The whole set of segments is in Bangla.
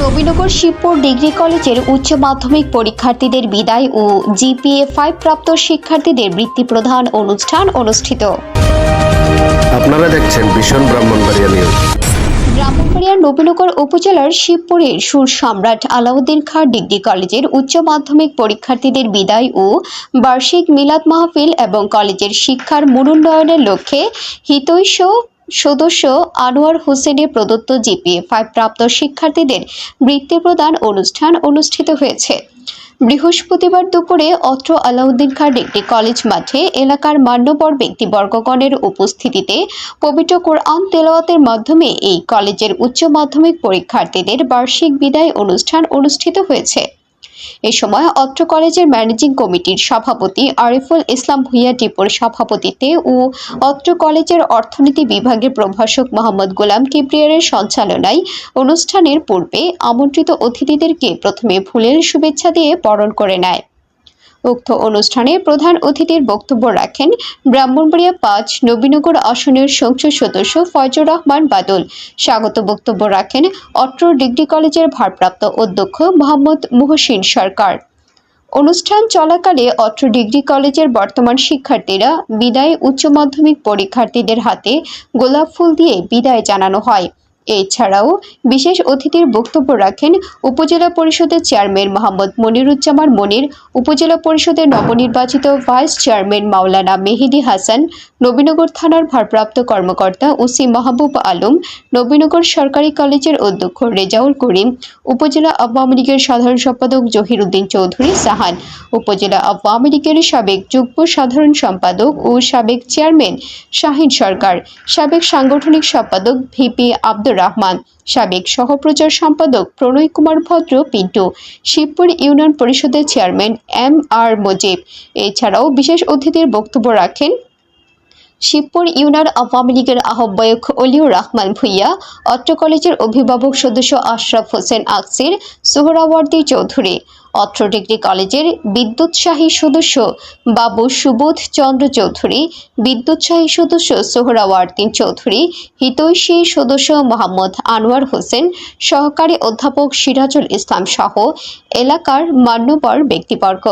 নবীনগর শিবপুর ডিগ্রি কলেজের উচ্চ মাধ্যমিক পরীক্ষার্থীদের বিদায় ও জিপিএ ফাইভ প্রাপ্ত শিক্ষার্থীদের বৃত্তি প্রধান অনুষ্ঠান অনুষ্ঠিত। আপনারা দেখছেন ভীষণ ব্রাহ্মণবাড়িয়া নিউজ ব্রাহ্মণবাড়িয়ার নবীনগর উপজেলার শিবপুরের সুর সম্রাট আলাউদ্দিন খাঁ ডিগ্রি কলেজের উচ্চ মাধ্যমিক পরীক্ষার্থীদের বিদায় ও বার্ষিক মিলাদ মাহফিল এবং কলেজের শিক্ষার মূল উন্নয়নের লক্ষ্যে হিতৈষ সদস্য আনোয়ার হোসেনের প্রদত্ত জিপিএ ফাইভ প্রাপ্ত শিক্ষার্থীদের বৃত্তি প্রদান অনুষ্ঠান অনুষ্ঠিত হয়েছে। বৃহস্পতিবার দুপুরে অত্র আলাউদ্দিন খাঁ ডিগ্রি কলেজ মাঠে এলাকার মান্যবর ব্যক্তিবর্গগণের উপস্থিতিতে পবিত্র কোরআন তেলাওয়াতের মাধ্যমে এই কলেজের উচ্চ মাধ্যমিক পরীক্ষার্থীদের বার্ষিক বিদায় অনুষ্ঠান অনুষ্ঠিত হয়েছে। এ সময় অত্র কলেজের ম্যানেজিং কমিটির সভাপতি আরিফুল ইসলাম ভুইয়া টিপুর সভাপতিত্বে ও অত্র কলেজের অর্থনীতি বিভাগের প্রভাষক মোহাম্মদ গোলাম কিবরিয়ারের সঞ্চালনায় অনুষ্ঠানের পূর্বে আমন্ত্রিত অতিথিদেরকে প্রথমে ফুলের শুভেচ্ছা দিয়ে বরণ করে নেয়। উক্ত অনুষ্ঠানে প্রধান অতিথির বক্তব্য রাখেন ব্রাহ্মণবাড়িয়া পাঁচ, নবীনগর আসনের সংসদ সদস্য ফয়জুর রহমান বাদল। স্বাগত বক্তব্য রাখেন অত্র ডিগ্রি কলেজের ভারপ্রাপ্ত অধ্যক্ষ মোহাম্মদ মুহসিন সরকার। অনুষ্ঠান চলাকালে অত্র ডিগ্রি কলেজের বর্তমান শিক্ষার্থীরা বিদায় উচ্চ মাধ্যমিক পরীক্ষার্থীদের হাতে গোলাপ ফুল দিয়ে বিদায় জানানো হয়। এছাড়াও বিশেষ অতিথির বক্তব্য রাখেন উপজেলা পরিষদের চেয়ারম্যান মোহাম্মদ মনিরুজ্জামান মনির, উপজেলা পরিষদের নবনির্বাচিত ভাইস চেয়ারম্যান মাওলানা মেহেদি হাসান, নবীনগর থানার ভারপ্রাপ্ত কর্মকর্তা ওসি মাহবুব আলম, নবীনগর সরকারি কলেজের অধ্যক্ষ রেজাউল করিম, উপজেলা আওয়ামী লীগের সাধারণ সম্পাদক জহির উদ্দিন চৌধুরী সাহান, উপজেলা আওয়ামী লীগের সাবেক যুগ্ম সাধারণ সম্পাদক ও সাবেক চেয়ারম্যান শাহিন সরকার, সাবেক সাংগঠনিক সম্পাদক ভিপি আব্দুর রহমান। সাবেক সহপ্রচার সম্পাদক প্রণয় কুমার ভদ্র, পিন্টু শিবপুর ইউনিয়ন পরিষদের চেয়ারম্যান এম আর মজিব। এছাড়াও বিশেষ অতিথির বক্তব্য রাখেন শিবপুর ইউনিয়ন আওয়ামী লীগের আহ্বায়ক অলিউর রহমান ভুইয়া, অত্র কলেজের অভিভাবক সদস্য আশরাফ হোসেন আকসির, সোহরাওয়ার্দী চৌধুরী। অত্র ডিগ্রি কলেজের বিদ্যুৎসাহী সদস্য বাবু সুবোধ চন্দ্র চৌধুরী, বিদ্যুৎসাহী সদস্য সোহরাওয়ার্দিন চৌধুরী, হিতৈষী সদস্য মোহাম্মদ আনোয়ার হোসেন, সহকারী অধ্যাপক সিরাজুল ইসলাম সহ এলাকার মান্যবর ব্যক্তিবর্গ।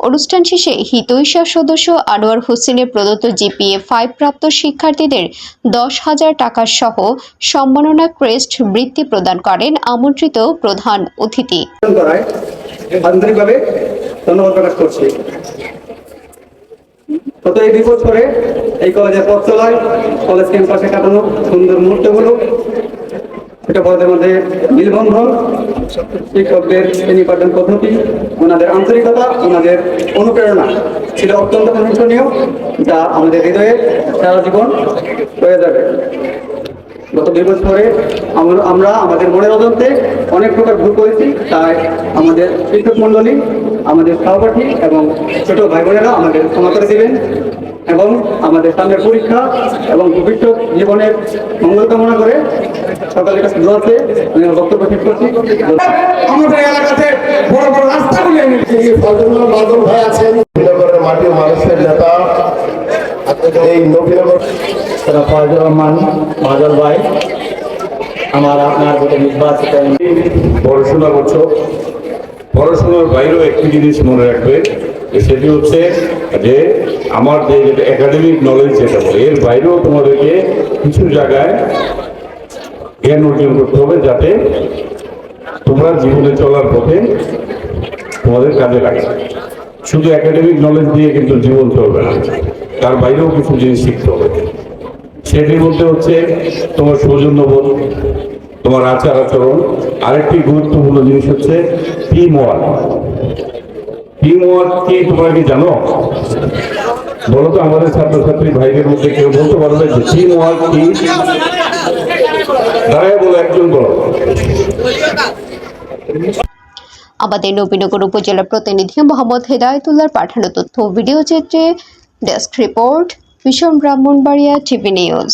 অনুষ্ঠান শেষে হিতৈষা সদস্য আনোয়ার হোসেনের প্রদত্ত জিপিএ ফাইভ প্রাপ্ত শিক্ষার্থীদের দশ হাজার টাকা সহ সম্মাননা ক্রেস্ট বৃত্তি প্রদান করেন আমন্ত্রিত প্রধান অতিথি। এই কলেজের পথ চলায়, কলেজ ক্যাম্পাসে কাটানো সুন্দর মুহূর্তগুলো এটা পদের মধ্যে মিলবন্ধন শিক্ষকদের শ্রেণি পাঠন পদ্ধতি, ওনাদের আন্তরিকতা, ওনাদের অনুপ্রেরণা। ছিল অত্যন্ত অনুসরণীয় যা আমাদের হৃদয়ে সারা জীবন রয়ে যাবে। গত দুই বছরে আমরা আমাদের মনের অজান্তে অনেক প্রকার ভুল করেছি, তাই আমাদের শিক্ষক মন্ডলী আমাদের সহপাঠী এবং ছোট ভাই বোনেরা আমাদের ক্ষমা করে দিবেন। এবং আমাদের সামনের পরীক্ষা এবং ভবিষ্যৎ জীবনের মঙ্গল কামনা করে সকালের কাছে দোয়াতে আমি আমার বক্তব্য শেষ করছি। আমাদের এলাকাতে বড় বড় রাস্তাগুলি এনেছি। বাদল ভাই আছেন নবীনগরের মাটি মানুষের নেতা এই নবীনগর ফয়জুর রহমান বাদল ভাই আমার আপনার যেটা নির্বাচিত। পড়াশোনা করছ পড়াশোনার বাইরেও একটি জিনিস মনে রাখবে সেটি হচ্ছে যে আমার যে একাডেমিক নলেজ যেটা বলে, এর বাইরেও তোমাদেরকে কিছু জায়গায় জ্ঞান অর্জন করতে হবে যাতে তোমরা জীবনে চলার পথে তোমাদের কাজে লাগে। শুধু একাডেমিক নলেজ দিয়ে কিন্তু জীবন চলবে না, তার বাইরেও কিছু জিনিস শিখতে হবে। সেটির মধ্যে হচ্ছে তোমার সৌজন্যবোধ। তোমার আচার আচরণ আরেকটি গুরুত্বপূর্ণ জিনিস হচ্ছে কি তোমরা কি জানো? বলো তো আমাদের ছাত্রছাত্রী ভাইদের মধ্যে কেউ বলতে পারবে যে টিম ওয়ার্ক কি? দাঁড়ায় বলো একজন বলো। আমাদের নবীনগর উপজেলা প্রতিনিধি মোহাম্মদ হেদায়তুল্লাহর পাঠানো তথ্য ভিডিও চিত্রে ডেস্ক রিপোর্ট ভীষণ ব্রাহ্মণবাড়িয়া টিভি নিউজ